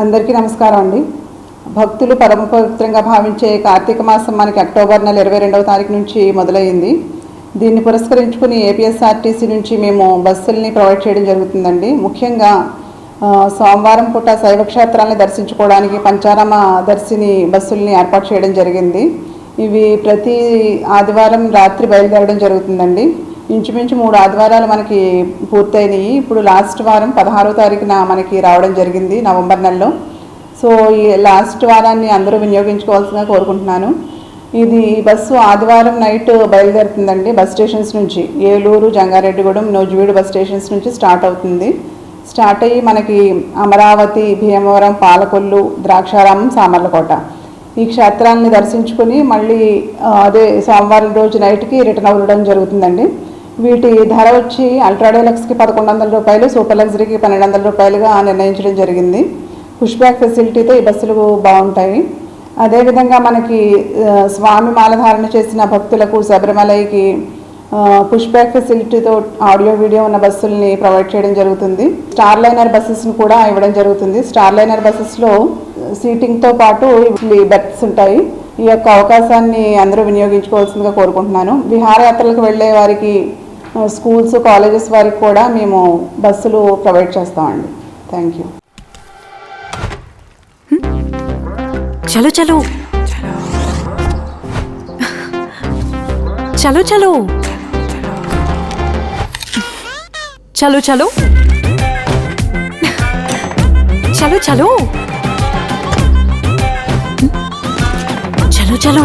అందరికీ నమస్కారం అండి. భక్తులు పరమపవిత్రంగా భావించే కార్తీక మాసం మనకి అక్టోబర్ నెల ఇరవై రెండవ తారీఖు నుంచి మొదలైంది దీన్ని పురస్కరించుకుని ఏపీఎస్ఆర్టీసీ నుంచి మేము బస్సుల్ని ప్రొవైడ్ చేయడం జరుగుతుందండి. ముఖ్యంగా సోమవారం పూట శైవక్షేత్రాలను దర్శించుకోవడానికి పంచారామ దర్శిని బస్సుల్ని ఏర్పాటు చేయడం జరిగింది. ఇవి ప్రతి ఆదివారం రాత్రి బయలుదేరడం జరుగుతుందండి. ఇంచుమించు మూడు ఆదివారాలు మనకి పూర్తయినాయి. ఇప్పుడు లాస్ట్ వారం పదహారో తారీఖున మనకి రావడం జరిగింది నవంబర్ నెలలో. సో ఈ లాస్ట్ వారాన్ని అందరూ వినియోగించుకోవాల్సిందిగా కోరుకుంటున్నాను. ఇది బస్సు ఆదివారం నైట్ బయలుదేరుతుందండి బస్ స్టేషన్స్ నుంచి. ఏలూరు జంగారెడ్డిగూడెం నోజువీడు బస్ స్టేషన్స్ నుంచి స్టార్ట్ అవుతుంది. స్టార్ట్ అయ్యి మనకి అమరావతి భీమవరం పాలకొల్లు ద్రాక్షారామం సామర్లకోట. ఈ క్షేత్రాన్ని దర్శించుకుని మళ్ళీ అదే సోమవారం రోజు నైట్కి రిటర్న్ అవ్వడం జరుగుతుందండి. వీటి ధర వచ్చి అల్ట్రా డీలక్స్కి పదకొండు వందల రూపాయలు సూపర్ లగ్జరీకి పన్నెండు వందల రూపాయలుగా నిర్ణయించడం జరిగింది. పుష్ బ్యాక్ ఫెసిలిటీతో ఈ బస్సులు బాగుంటాయి. అదేవిధంగా మనకి స్వామి మాలధారణ చేసిన భక్తులకు శబరిమలైకి పుష్ బ్యాక్ ఫెసిలిటీతో ఆడియో వీడియో ఉన్న బస్సుల్ని ప్రొవైడ్ చేయడం జరుగుతుంది. స్టార్ లైనర్ బస్సెస్ని కూడా ఇవ్వడం జరుగుతుంది. స్టార్ లైనర్ బస్సెస్లో సీటింగ్తో పాటు బెర్త్స్ ఉంటాయి. ఈ యొక్క అవకాశాన్ని అందరూ వినియోగించుకోవాల్సిందిగా కోరుకుంటున్నాను. విహారయాత్రలకు వెళ్ళే వారికి స్కూల్స్ కాలేజెస్ వారికి కూడా మేము బస్సులు ప్రొవైడ్ చేస్తామండి. థ్యాంక్ యూ చలో చలో. చలో చలో. చలో చలో. చలో చలో. చలో చలో.